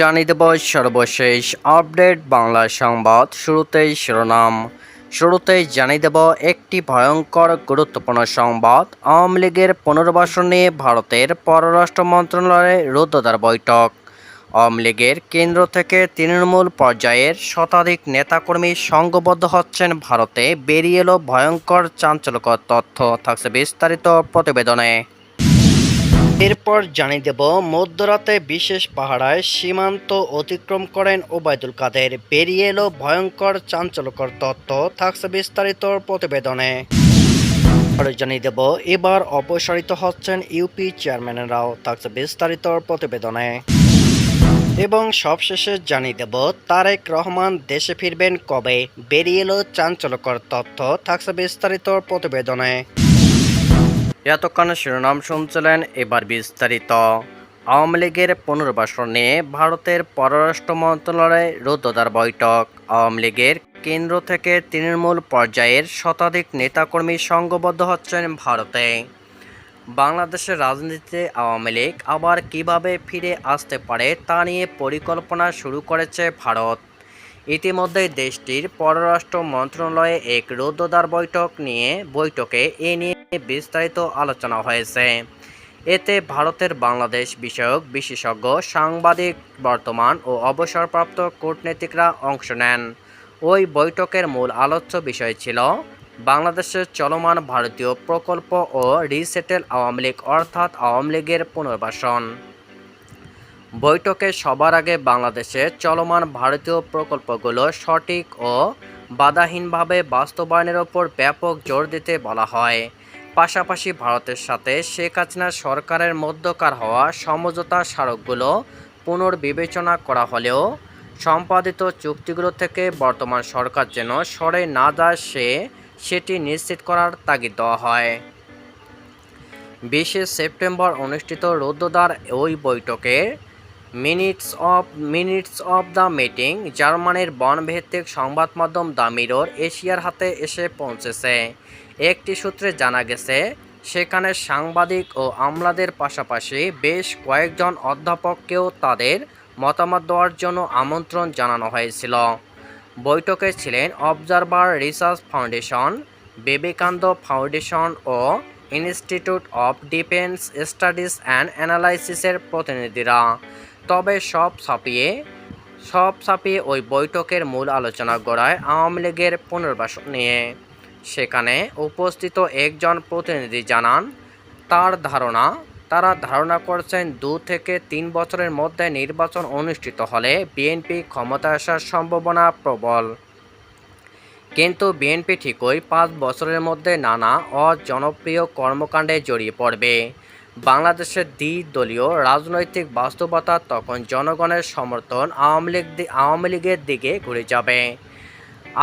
জানিয়ে দেব সর্বশেষ আপডেট বাংলা সংবাদ শুরুতেই শিরোনাম। শুরুতেই জানিয়ে দেব একটি ভয়ঙ্কর গুরুত্বপূর্ণ সংবাদ। আওয়ামী লীগের পুনর্বাসন নিয়ে ভারতের পররাষ্ট্র মন্ত্রণালয়ে রুদ্ধদ্বার বৈঠক। আওয়ামী লীগের কেন্দ্র থেকে তৃণমূল পর্যায়ের শতাধিক নেতাকর্মী সংঘবদ্ধ হচ্ছেন ভারতে। বেরিয়ে এলো ভয়ঙ্কর চাঞ্চল্যকর তথ্য। থাকছে বিস্তারিত প্রতিবেদনে। এরপর জানিয়ে দেব, মধ্যরাতে বিশেষ পাহারায় সীমান্ত অতিক্রম করেন ওবায়দুল কাদের। বেরিয়ে এলো ভয়ঙ্কর চাঞ্চল্যকর তথ্য থাকছে বিস্তারিত প্রতিবেদনে। জানিয়ে দেব, এবার অপসারিত হচ্ছেন ইউপি চেয়ারম্যানেরাও, থাকছে বিস্তারিত প্রতিবেদনে। এবং সবশেষে জানিয়ে দেব, তারেক রহমান দেশে ফিরবেন কবে? বেরিয়ে এলো চাঞ্চল্যকর তথ্য থাকছে বিস্তারিত প্রতিবেদনে। এতক্ষণ শিরোনাম শুনছিলেন এবার বিস্তারিত। আওয়ামী লীগের পুনর্বাসন ভারতের পররাষ্ট্র মন্ত্রণালয়ে রুদ্ধদ্বার বৈঠক। আওয়ামী লীগের কেন্দ্র থেকে তৃণমূল পর্যায়ের শতাধিক নেতাকর্মী সংঘবদ্ধ হচ্ছেন ভারতে। বাংলাদেশের রাজনীতিতে আওয়ামী লীগ আবার কীভাবে ফিরে আসতে পারে তা নিয়ে পরিকল্পনা শুরু করেছে ভারত। ইতিমধ্যে দেশটির পররাষ্ট্র মন্ত্রণালয়ে এক রুদ্ধদ্বার বৈঠক নিয়ে বৈঠকে এ নিয়ে বিস্তারিত আলোচনা হয়েছে। এতে ভারতের বাংলাদেশ বিষয়ক বিশেষজ্ঞ, সাংবাদিক, বর্তমান ও অবসরপ্রাপ্ত কূটনীতিকরা অংশ নেন। ওই বৈঠকের মূল আলোচ্য বিষয় ছিল বাংলাদেশের চলমান ভারতীয় প্রকল্প ও রিসেটেল আওয়ামী লীগ, অর্থাৎ আওয়ামী লীগের পুনর্বাসন। বৈঠকে সবার আগে বাংলাদেশে চলমান ভারতীয় প্রকল্পগুলো সঠিক ও বাধাহীনভাবে বাস্তবায়নের ওপর ব্যাপক জোর দিতে বলা হয়। পাশাপাশি ভারতের সাথে শেখ হাসিনা সরকারের মধ্যকার হওয়া সমঝোতা স্মারকগুলো পুনর্বিবেচনা করা হলেও সম্পাদিত চুক্তিগুলো থেকে বর্তমান সরকার যেন সরে না যায় সে, সেটি নিশ্চিত করার তাগিদ দেওয়া হয়। বিশে সেপ্টেম্বর অনুষ্ঠিত রৌদ্রদ্বার ওই বৈঠকে minutes of minutes of the meeting, জার্মানির বনভিত্তিক সংবাদ মাধ্যম এশিয়ার হাতে এসে পৌঁছেছে। একটি সূত্রে জানা গেছে, সেখানে সাংবাদিক ও আমলাদের পাশাপাশি বেশ কয়েকজন অধ্যাপককেও তাদের মতামত দেওয়ার জন্য আমন্ত্রণ জানানো হয়েছিল। বৈঠকে ছিলেন observer research foundation Vivekananda foundation O institute of defence studies and অ্যানালাইসিসের প্রতিনিধিরা। তবে সব ছাপিয়ে সব ছাপিয়ে ওই বৈঠকের মূল আলোচনা গড়ায় আওয়ামী লীগের পুনর্বাসন নিয়ে। সেখানে উপস্থিত একজন প্রতিনিধি জানান, তার ধারণা, তারা ধারণা করছেন দু থেকে তিন বছরের মধ্যে নির্বাচন অনুষ্ঠিত হলে বিএনপি ক্ষমতায় আসার সম্ভাবনা প্রবল। কিন্তু বিএনপি ঠিকই পাঁচ বছরের মধ্যে নানা অজনপ্রিয় কর্মকাণ্ডে জড়িয়ে পড়বে। বাংলাদেশের দ্বিদলীয় রাজনৈতিক বাস্তবতা তখন জনগণের সমর্থন আওয়ামী লীগ আওয়ামী লীগের দিকে ঘুরে যাবে।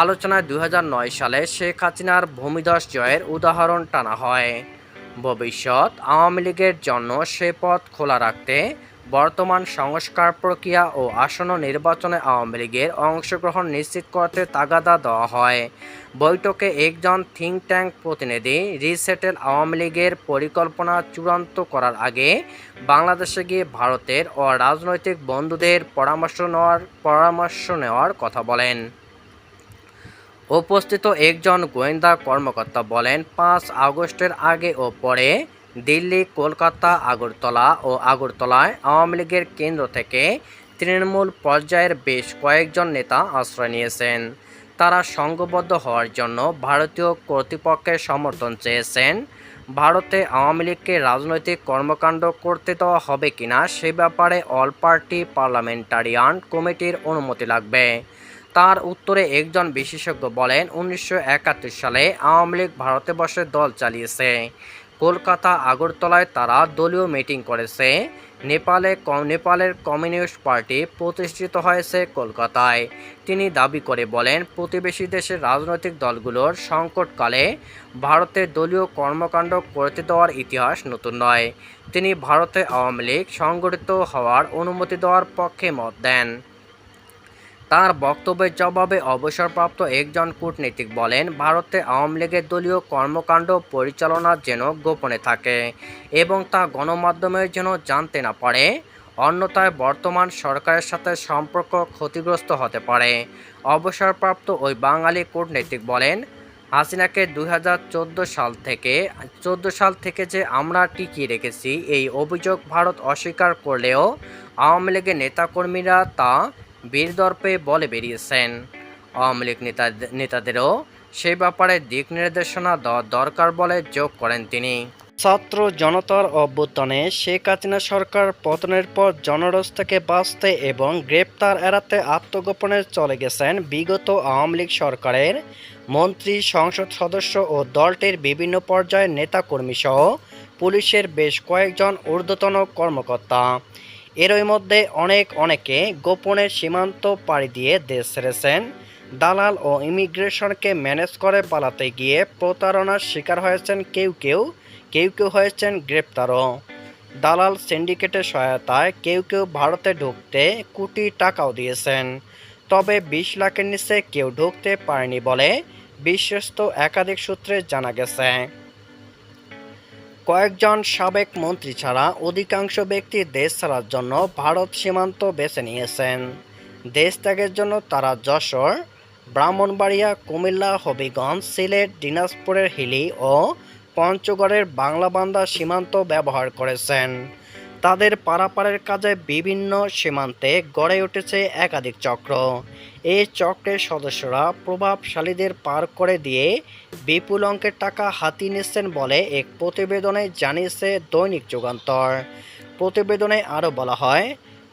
আলোচনায় দু হাজার নয় সালে শেখ হাসিনার ভূমিধস জয়ের উদাহরণ টানা হয়। ভবিষ্যৎ আওয়ামী লীগের জন্য সে পথ খোলা রাখতে বর্তমান সংস্কার প্রক্রিয়া ও আসন্ন নির্বাচনে আওয়ামী লীগের অংশগ্রহণ নিশ্চিত করতে তাগাদা দেওয়া হয়। বৈঠকে একজন থিঙ্ক ট্যাঙ্ক প্রতিনিধি রিসেটেল আওয়ামী লীগের পরিকল্পনা চূড়ান্ত করার আগে বাংলাদেশে গিয়ে ভারতের ও রাজনৈতিক বন্ধুদের পরামর্শ নেওয়ার পরামর্শ নেওয়ার কথা বলেন। উপস্থিত একজন গোয়েন্দা কর্মকর্তা বলেন, পাঁচ আগস্টের আগে ও পরে দিল্লি, কলকাতা, আগরতলা ও আগরতলায় আওয়ামী লীগের কেন্দ্র থেকে তৃণমূল পর্যায়ের বেশ কয়েকজন নেতা আশ্রয় নিয়েছেন। তারা সংঘবদ্ধ হওয়ার জন্য ভারতীয় কর্তৃপক্ষের সমর্থন চেয়েছেন, ভারতে আওয়ামী লীগকে রাজনৈতিক কর্মকাণ্ড করতে দেওয়া হবে কিনা সে ব্যাপারে অল পার্টি পার্লামেন্টারিয়ান কমিটির অনুমতি লাগবে। তার উত্তরে একজন বিশেষজ্ঞ বলেন, উনিশশো একাত্তর সালে আওয়ামী লীগ ভারতে বসে দল চালিয়েছে। কলকাতা, আগরতলায় তারা দলীয় মিটিং করেছে। নেপালে নেপালের কমিউনিস্ট পার্টি প্রতিষ্ঠিত হয়েছে কলকাতায়। তিনি দাবি করে বলেন, প্রতিবেশী দেশের রাজনৈতিক দলগুলোর সংকটকালে ভারতের দলীয় কর্মকাণ্ড করতে দেওয়ার ইতিহাস নতুন নয়। তিনি ভারতে আওয়ামী লীগ সংগঠিত হওয়ার অনুমতি দেওয়ার পক্ষে মত দেন। তার বক্তব্যের জবাবে অবসরপ্রাপ্ত একজন কূটনীতিক বলেন, ভারতে আওয়ামী লীগের দলীয় কর্মকাণ্ড পরিচালনা যেন গোপনে থাকে এবং তা গণমাধ্যমের যেন জানতে না পারে, অন্যথায় বর্তমান সরকারের সাথে সম্পর্ক ক্ষতিগ্রস্ত হতে পারে। অবসরপ্রাপ্ত ওই বাঙালি কূটনীতিক বলেন, হাসিনাকে দু হাজার চোদ্দ সাল থেকে, চোদ্দ সাল থেকে যে আমরা টিকিয়ে রেখেছি, এই অভিযোগ ভারত অস্বীকার করলেও আওয়ামী লীগের নেতাকর্মীরা তা বীরদর্পে বলে বেরিয়েছেন। আওয়ামী লীগ নেতা নেতাদেরও সে ব্যাপারে দিক নির্দেশনা দেওয়া দরকার বলে যোগ করেন তিনি। ছাত্র জনতার অভ্যুত্থানে শেখ হাসিনা সরকার পতনের পর জনরস থেকে বাঁচতে এবং গ্রেপ্তার এড়াতে আত্মগোপনে চলে গেছেন বিগত আওয়ামী লীগ সরকারের মন্ত্রী, সংসদ সদস্য ও দলটির বিভিন্ন পর্যায়ের নেতাকর্মী সহ পুলিশের বেশ কয়েকজন ঊর্ধ্বতন কর্মকর্তা। এরই মধ্যে অনেক অনেকে গোপনে সীমান্ত পাড়ি দিয়ে দেশ ছেড়েছেন। দালাল ও ইমিগ্রেশনকে ম্যানেজ করে পালাতে গিয়ে প্রতারণার শিকার হয়েছেন কেউ কেউ কেউ কেউ হয়েছেন গ্রেপ্তারও। দালাল সিন্ডিকেটের সহায়তায় কেউ কেউ ভারতে ঢুকতে কোটি টাকাও দিয়েছেন। তবে বিশ লাখের নিচে কেউ ঢুকতে পারেনি বলে বিশ্বস্ত একাধিক সূত্রে জানা গেছে। কয়েকজন সাবেক মন্ত্রী ছাড়া অধিকাংশ ব্যক্তি দেশ ছাড়ার জন্য ভারত সীমান্ত বেছে নিয়েছেন। দেশ ত্যাগের জন্য তারা যশোর, ব্রাহ্মণবাড়িয়া, কুমিল্লা, হবিগঞ্জ, সিলেট, দিনাজপুরের হিলি ও পঞ্চগড়ের বাংলাবান্ধা সীমান্ত ব্যবহার করেছেন। তাদের পারাপারের কাজে বিভিন্ন সীমান্তে গড়ে উঠেছে একাধিক চক্র। এই চক্রের সদস্যরা প্রভাবশালীদের পার করে দিয়ে বিপুল অঙ্কের টাকা হাতিয়ে নিচ্ছেন বলে এক প্রতিবেদনে জানিয়েছে দৈনিক যুগান্তর। প্রতিবেদনে আরও বলা হয়,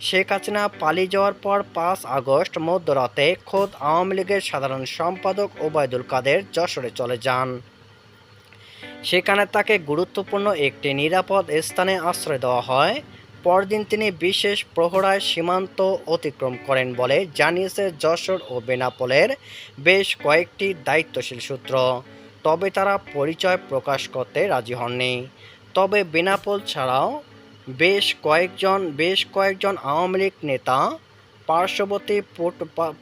শেখ হাসিনা পালিয়ে যাওয়ার পর পাঁচ আগস্ট মধ্যরাতে খোদ আওয়ামী লীগের সাধারণ সম্পাদক ওবায়দুল কাদের যশোরে চলে যান। সেখানে তাকে গুরুত্বপূর্ণ একটি নিরাপদ স্থানে আশ্রয় দেওয়া হয়। পরদিন তিনি বিশেষ প্রহরায় সীমান্ত অতিক্রম করেন বলে জানিয়েছে যশোর ও বেনাপোলের বেশ কয়েকটি দায়িত্বশীল সূত্র। তবে তারা পরিচয় প্রকাশ করতে রাজি হননি। তবে বেনাপোল ছাড়াও বেশ কয়েকজন বেশ কয়েকজন আওয়ামী লীগ নেতা পার্শ্ববর্তী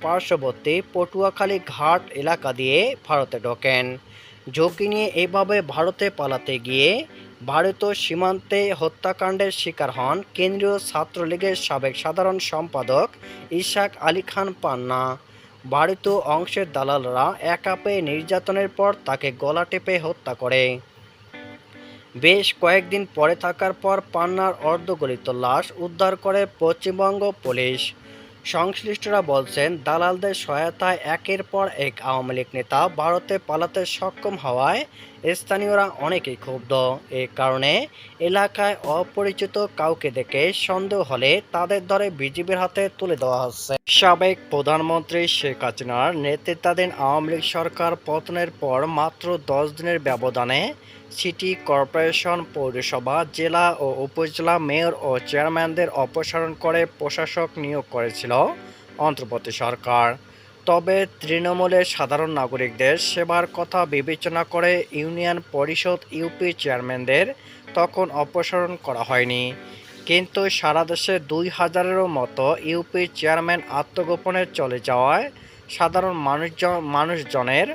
পার্শ্ববর্তী পটুয়াখালী ঘাট এলাকা দিয়ে ভারতে ঢোকেন। ঝুঁকি নিয়ে এভাবে ভারতে পালাতে গিয়ে ভারতীয় সীমান্তে হত্যাকাণ্ডের শিকার হন কেন্দ্রীয় ছাত্রলীগের সাবেক সাধারণ সম্পাদক ইশাক আলী খান পান্না। ভারতীয় অংশের দালালরা একা পেয়ে নির্যাতনের পর তাকে গলা টেপে হত্যা করে। বেশ কয়েকদিন পরে থাকার পর পান্নার অর্ধগলিত লাশ উদ্ধার করে পশ্চিমবঙ্গ পুলিশ। সংশ্লিষ্টরা বলছেন, দালালদের সহায়তায় একের পর এক আওয়ামী লীগ নেতা ভারতে পালাতে সক্ষম হওয়ায় স্থানীয়রা অনেকেই ক্ষুব্ধ। এ কারণে এলাকায় অপরিচিত কাউকে দেখে সন্দেহ হলে তাদের ধরে বিজিবির হাতে তুলে দেওয়া হচ্ছে। সাবেক প্রধানমন্ত্রী শেখ হাসিনার নেতৃত্বাধীন আওয়ামী লীগ সরকার পতনের পর মাত্র দশ দিনের ব্যবধানে সিটি কর্পোরেশন, পৌরসভা, জেলা ও উপজেলা মেয়র ও চেয়ারম্যানদের অপসারণ করে প্রশাসক নিয়োগ করেছিল অন্তর্বর্তী সরকার। তবে তৃণমূলের সাধারণ নাগরিকদের সেবার কথা বিবেচনা করে ইউনিয়ন পরিষদ ইউপি চেয়ারম্যানদের তখন অপসারণ করা হয়নি। কিন্তু সারা দেশে দুই হাজারেরও মতো ইউপি চেয়ারম্যান আত্মগোপনে চলে যাওয়ায় সাধারণ মানুষজন মানুষজনের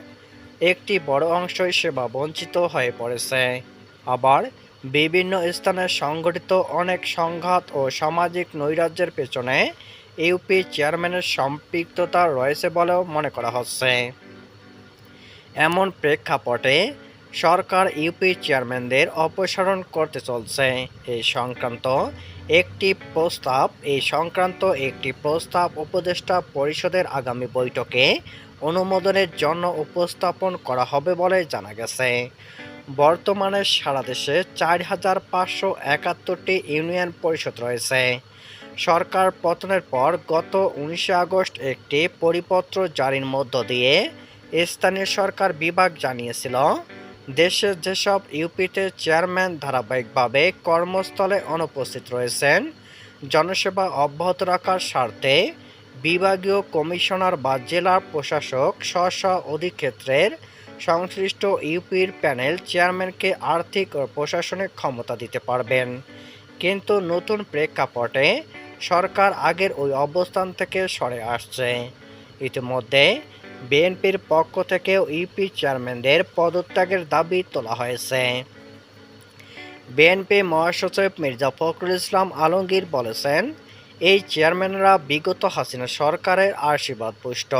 একটি বড় অংশই সেবা বঞ্চিত হয়ে পড়েছে। আবার বিভিন্ন স্থানে সংঘটিত অনেক সংঘাত ও সামাজিক নৈরাজ্যের পেছনে ইউপি চেয়ারম্যানের সম্পৃক্ততা রয়েছে বলেও মনে করা হচ্ছে। এমন প্রেক্ষাপটে সরকার ইউপি চেয়ারম্যানদের অপসারণ করতে চলছে। এই সংক্রান্ত একটি প্রস্তাব এই সংক্রান্ত একটি প্রস্তাব উপদেষ্টা পরিষদের আগামী বৈঠকে অনুমোদনের জন্য উপস্থাপন করা হবে বলে জানা গেছে। বর্তমানে সারা দেশে চার হাজার পাঁচশো একাত্তরটি ইউনিয়ন পরিষদ রয়েছে। সরকার পতনের পর গত উনিশে আগস্ট একটি পরিপত্র জারির মধ্য দিয়ে স্থানীয় সরকার বিভাগ জানিয়েছিল, দেশের যেসব ইউপিতে চেয়ারম্যান ধারাবাহিকভাবে কর্মস্থলে অনুপস্থিত রয়েছেন, জনসেবা অব্যাহত রাখার স্বার্থে বিভাগীয় কমিশনার বা জেলা প্রশাসক স্ব স্ব অধিক্ষেত্রের সংশ্লিষ্ট ইউপির প্যানেল চেয়ারম্যানকে আর্থিক ও প্রশাসনিক ক্ষমতা দিতে পারবেন। কিন্তু নতুন প্রেক্ষাপটে সরকার আগের ওই অবস্থান থেকে সরে আসছে। ইতিমধ্যে বিএনপির পক্ষ থেকে ইউপি চেয়ারম্যানদের পদত্যাগের দাবি তোলা হয়েছে। বিএনপি মহাসচিব মির্জা ফখরুল ইসলাম আলমগীর বলেছেন এই চেয়ারম্যানরা বিগত হাসিনা সরকারের আশীর্বাদ পুষ্ট।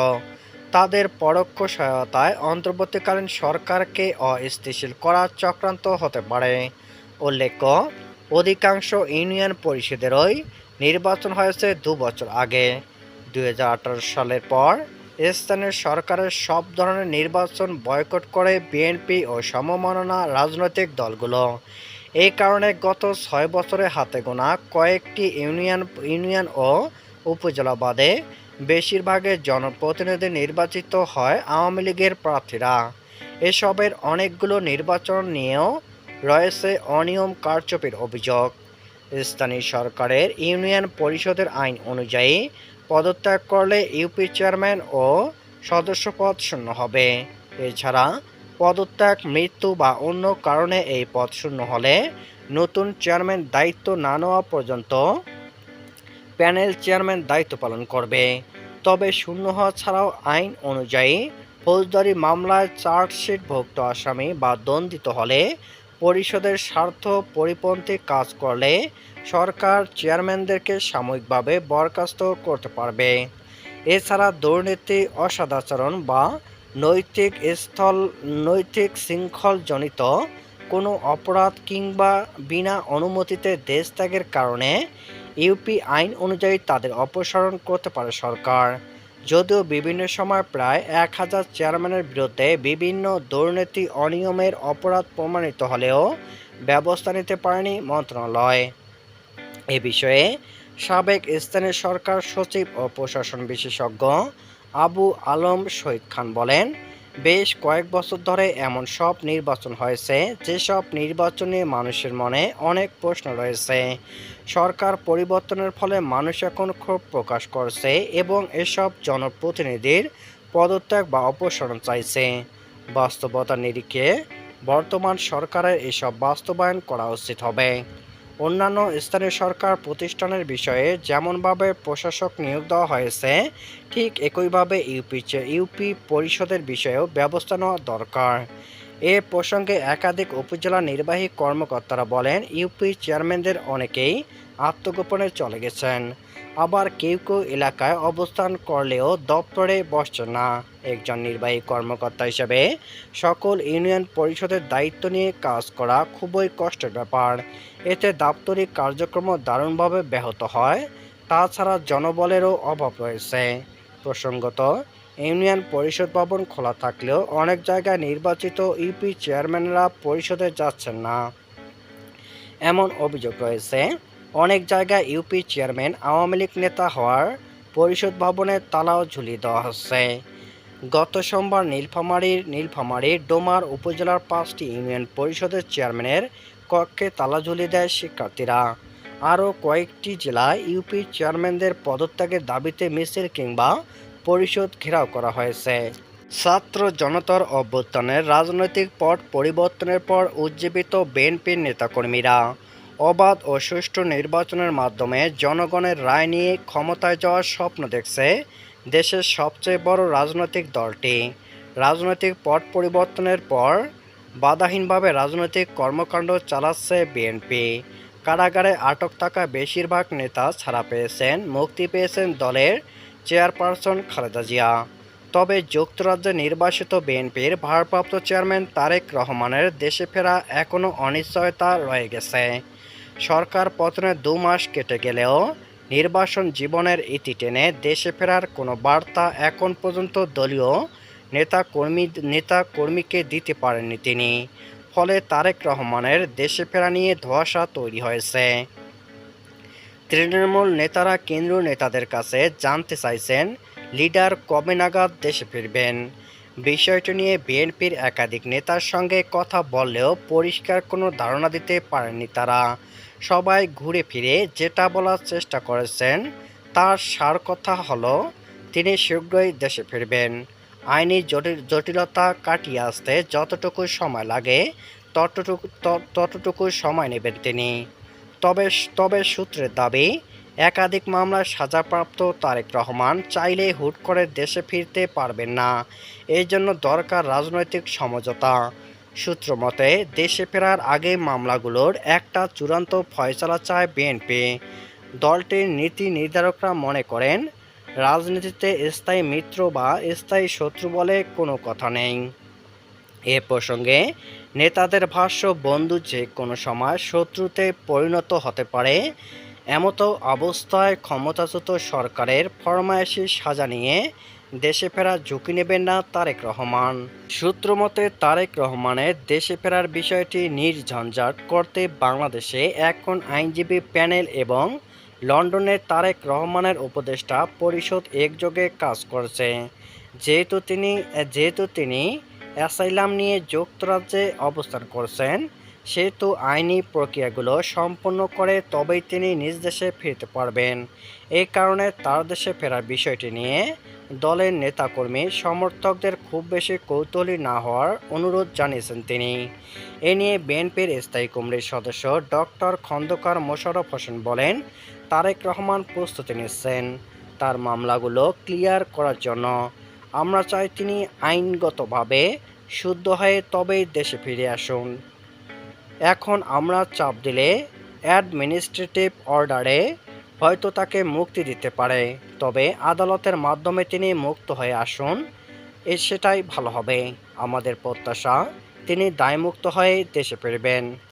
তাদের পরোক্ষ সহায়তায় অন্তর্বর্তীকালীন সরকারকে অস্থিতিশীল করার চক্রান্ত হতে পারে। উল্লেখ্য, অধিকাংশ ইউনিয়ন পরিষদেরই নির্বাচন হয়েছে দু বছর আগে। দু হাজার আঠারো সালের পর স্থানীয় সরকারের সব ধরনের নির্বাচন বয়কট করে বিএনপি ও সমমাননা রাজনৈতিক দলগুলো এই কারণে গত ছয় বছরে হাতে গোনা কয়েকটি ইউনিয়ন ইউনিয়ন ও উপজেলা বাদে বেশিরভাগের জনপ্রতিনিধি নির্বাচিত হয় আওয়ামী লীগের প্রার্থীরা। এসবের অনেকগুলো নির্বাচন নিয়েও রয়েছে অনিয়ম কারচুপির অভিযোগ। স্থানীয় সরকারের ইউনিয়ন পরিষদের আইন অনুযায়ী পদত্যাগ করলে ইউপি চেয়ারম্যান ও সদস্যপদ শূন্য হবে। এছাড়া পদত্যাগ, মৃত্যু বা অন্য কারণে এই পদ শূন্য হলে নতুন চেয়ারম্যান দায়িত্ব না নেওয়া পর্যন্ত প্যানেল চেয়ারম্যান দায়িত্ব পালন করবে। তবে শূন্য হওয়া ছাড়াও আইন অনুযায়ী ফৌজদারি মামলায় চার্জশিট চার্জশিটভুক্ত আসামি বা দণ্ডিত হলে পরিষদের স্বার্থ পরিপন্থী কাজ করলে সরকার চেয়ারম্যানদেরকে সাময়িকভাবে বরখাস্ত করতে পারবে। এছাড়া দুর্নীতি, অসদাচরণ বা নৈতিক স্থল, নৈতিক শৃঙ্খলজনিত কোনো অপরাধ কিংবা বিনা অনুমতিতে দেশ ত্যাগের কারণে ইউপি আইন অনুযায়ী তাদের অপসারণ করতে পারে সরকার। যদিও বিভিন্ন সময় প্রায় এক হাজার চেয়ারম্যানের বিরুদ্ধে বিভিন্ন দুর্নীতি, অনিয়মের অপরাধ প্রমাণিত হলেও ব্যবস্থা নিতে পারেনি মন্ত্রণালয়। এ বিষয়ে সাবেক স্থানীয় সরকার সচিব ও প্রশাসন বিশেষজ্ঞ আবু আলম শহীদ খান বলেন, বেশ কয়েক বছর ধরে এমন সব নির্বাচন হয়েছে, যেসব নির্বাচনে মানুষের মনে অনেক প্রশ্ন রয়েছে। সরকার পরিবর্তনের ফলে মানুষ এখন ক্ষোভ প্রকাশ করছে এবং এসব জনপ্রতিনিধির পদত্যাগ বা অপসারণ চাইছে। বাস্তবতার নিরিখে বর্তমান সরকারের এসব বাস্তবায়ন করা উচিত হবে। অন্যান্য স্থানীয় সরকার প্রতিষ্ঠানের বিষয়ে যেমনভাবে প্রশাসক নিয়োগ দেওয়া হয়েছে, ঠিক একইভাবে ইউপি ইউপি পরিষদের বিষয়েও ব্যবস্থা নেওয়া দরকার। এ প্রসঙ্গে একাধিক উপজেলা নির্বাহী কর্মকর্তারা বলেন, ইউপি চেয়ারম্যানদের অনেকেই আত্মগোপনে চলে গেছেন। আবার কেউ কেউ এলাকায় অবস্থান করলেও দপ্তরে বসছেন না। একজন নির্বাহী কর্মকর্তা হিসেবে সকল ইউনিয়ন পরিষদের দায়িত্ব নিয়ে কাজ করা খুবই কষ্টের ব্যাপার। এতে দাপ্তরিক কার্যক্রম দারুণভাবে ব্যাহত হয়, তাছাড়া জনবলেরও অভাব রয়েছে। প্রসঙ্গত, ইউনিয়ন পরিষদ ভবন খোলা থাকলেও অনেক জায়গায় নির্বাচিত ইউপি চেয়ারম্যানরা পরিষদে যাচ্ছেন না। এমন অভিযোগ রয়েছে অনেক জায়গায় ইউপি চেয়ারম্যান আওয়ামী লীগ নেতা হওয়ার পরিষদ ভবনে তালাও ঝুলিয়ে দেওয়া হচ্ছে। গত সোমবার নীলফামারীর নীলফামারীর ডোমার উপজেলার পাঁচটি ইউনিয়ন পরিষদের চেয়ারম্যানের কক্ষে তালা ঝুলিয়ে দেয় শিক্ষার্থীরা। আরও কয়েকটি জেলায় ইউপি চেয়ারম্যানদের পদত্যাগের দাবিতে মিছিল কিংবা পরিষদ ঘেরাও করা হয়েছে। ছাত্র জনতার অভ্যুত্থানের রাজনৈতিক পট পরিবর্তনের পর উজ্জীবিত বিএনপির নেতাকর্মীরা অবাধ ও সুষ্ঠু নির্বাচনের মাধ্যমে জনগণের রায় নিয়ে ক্ষমতায় যাওয়ার স্বপ্ন দেখছে দেশের সবচেয়ে বড় রাজনৈতিক দলটি। রাজনৈতিক পট পরিবর্তনের পর বাধাহীনভাবে রাজনৈতিক কর্মকাণ্ড চালাচ্ছে বিএনপি। কারাগারে আটক থাকা বেশিরভাগ নেতা ছাড়া পেয়েছেন, মুক্তি পেয়েছেন দলের চেয়ারপারসন খালেদা জিয়া। তবে যুক্তরাজ্যে নির্বাসিত বিএনপির ভারপ্রাপ্ত চেয়ারম্যান তারেক রহমানের দেশে ফেরা এখনও অনিশ্চয়তা রয়ে গেছে। সরকার পতনের দু মাস কেটে গেলেও নির্বাসন জীবনের ইতি টেনে দেশে ফেরার কোনো বার্তা এখন পর্যন্ত দলীয় নেতা কর্মী, নেতা কর্মীকে দিতে পারেননি তিনি। ফলে তারেক রহমানের দেশে ফেরা নিয়ে ধোঁয়াশা তৈরি হয়েছে। তৃণমূল নেতারা কেন্দ্রীয় নেতাদের কাছে জানতে চাইছেন, লিডার কবে নাগাদ দেশে ফিরবেন। বিষয়টি নিয়ে বিএনপির একাধিক নেতার সঙ্গে কথা বললেও পরিষ্কার কোনো ধারণা দিতে পারেননি তারা। সবাই ঘুরে ফিরে যেটা বলার চেষ্টা করেছেন, তার সার কথা হলো, তিনি শীঘ্রই দেশে ফিরবেন। আইনি জটিল, জটিলতা কাটিয়ে আসতে যতটুকু সময় লাগে, ততটুকু ততটুকু সময় নেবেন তিনি। তবে তবে সূত্রের দাবি একাধিক মামলায় সাজাপ্রাপ্ত তারেক রহমান চাইলে হুট করে দেশে ফিরতে পারবেন না। এই জন্য দরকার রাজনৈতিক সমঝোতা। সূত্র মতে, দেশে ফেরার আগে মামলাগুলোর একটা চূড়ান্ত ফয়সলা চায় বিএনপি। দলটির নীতি নির্ধারকরা মনে করেন, রাজনীতিতে স্থায়ী মিত্র বা স্থায়ী শত্রু বলে কোনো কথা নেই। এ প্রসঙ্গে নেতাদের ভাষ্য, বন্ধু যে কোনো সময় শত্রুতে পরিণত হতে পারে এমতো অবস্থায় ক্ষমতাচ্যুত সরকারের ফরমায়েশি সাজা নিয়ে দেশে ফেরার ঝুঁকি নেবেন না তারেক রহমান। সূত্রমতে তারেক রহমানের দেশে ফেরার বিষয়টি নির্ঝঞ্ঝাট করতে বাংলাদেশে এখন আইনজীবী প্যানেল এবং লন্ডনের তারেক রহমানের উপদেষ্টা পরিষদ একযোগে কাজ করছে। যেহেতু তিনি যেহেতু তিনি অ্যাসাইলাম নিয়ে যুক্তরাজ্যে অবস্থান করছেন সেহেতু আইনি প্রক্রিয়াগুলো সম্পন্ন করে তবেই তিনি নিজ দেশে ফিরতে পারবেন। এই কারণে তার দেশে ফেরার বিষয়টি নিয়ে দলের নেতাকর্মী, সমর্থকদের খুব বেশি কৌতূহলী না হওয়ার অনুরোধ জানিয়েছেন তিনি। এ নিয়ে বিএনপির স্থায়ী কমিটির সদস্য ডক্টর খন্দকার মোশাররফ হোসেন বলেন, তারেক রহমান প্রস্তুতি নিচ্ছেন। তার মামলাগুলো ক্লিয়ার করার জন্য আমরা চাই তিনি আইনগতভাবে শুদ্ধ হয়ে তবেই দেশে ফিরে আসুন। এখন আমরা চাপ দিলে অ্যাডমিনিস্ট্রেটিভ অর্ডারে হয়তো তাকে মুক্তি দিতে পারে। তবে আদালতের মাধ্যমে তিনি মুক্ত হয়ে আসুন, এ সেটাই ভালো হবে। আমাদের প্রত্যাশা, তিনি দায়মুক্ত হয়ে দেশে ফিরবেন।